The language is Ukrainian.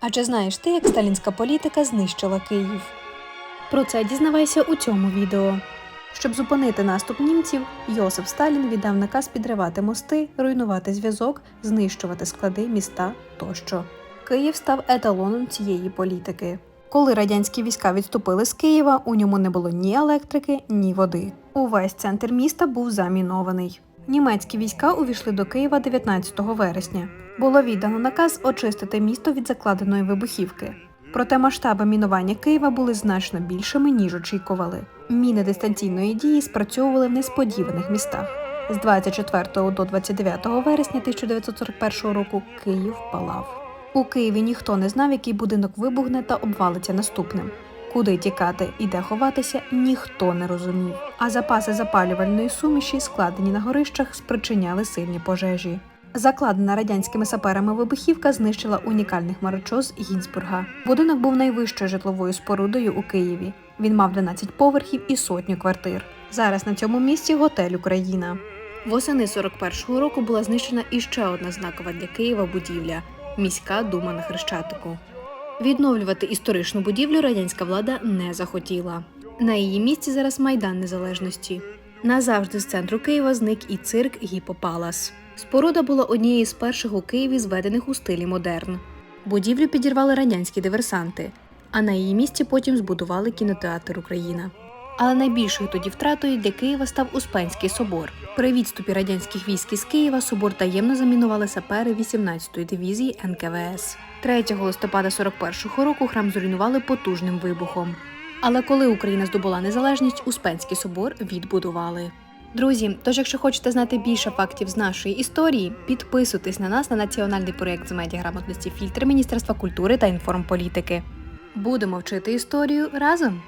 А чи знаєш ти, як сталінська політика знищила Київ? Про це дізнавайся у цьому відео. Щоб зупинити наступ німців, Йосиф Сталін віддав наказ підривати мости, руйнувати зв'язок, знищувати склади, міста тощо. Київ став еталоном цієї політики. Коли радянські війська відступили з Києва, у ньому не було ні електрики, ні води. Увесь центр міста був замінований. Німецькі війська увійшли до Києва 19 вересня. Було віддано наказ очистити місто від закладеної вибухівки. Проте масштаби мінування Києва були значно більшими, ніж очікували. Міни дистанційної дії спрацьовували в несподіваних містах. З 24 до 29 вересня 1941 року Київ палав. У Києві ніхто не знав, який будинок вибухне та обвалиться наступним. Куди тікати і де ховатися, ніхто не розумів. А запаси запалювальної суміші, складені на горищах, спричиняли сильні пожежі. Закладена радянськими саперами вибухівка знищила унікальний хмарочос Гінзбурга. Будинок був найвищою житловою спорудою у Києві. Він мав 12 поверхів і сотню квартир. Зараз на цьому місці готель Україна. Восени 41-го року була знищена іще одна знакова для Києва будівля міська дума на Хрещатику. Відновлювати історичну будівлю радянська влада не захотіла. На її місці зараз майдан незалежності. Назавжди з центру Києва зник і цирк Гіпопалас. Споруда була однією з перших у Києві, зведених у стилі модерн. Будівлю підірвали радянські диверсанти, а на її місці потім збудували кінотеатр Україна. Але найбільшою тоді втратою для Києва став Успенський собор. При відступі радянських військ із Києва собор таємно замінували сапери 18-ї дивізії НКВС. 3 листопада 41-го року храм зруйнували потужним вибухом. Але коли Україна здобула незалежність, Успенський собор відбудували. Друзі, тож, якщо хочете знати більше фактів з нашої історії, підписуйтесь на нас на національний проєкт з медіаграмотності фільтр Міністерства культури та інформполітики. Будемо вчити історію разом.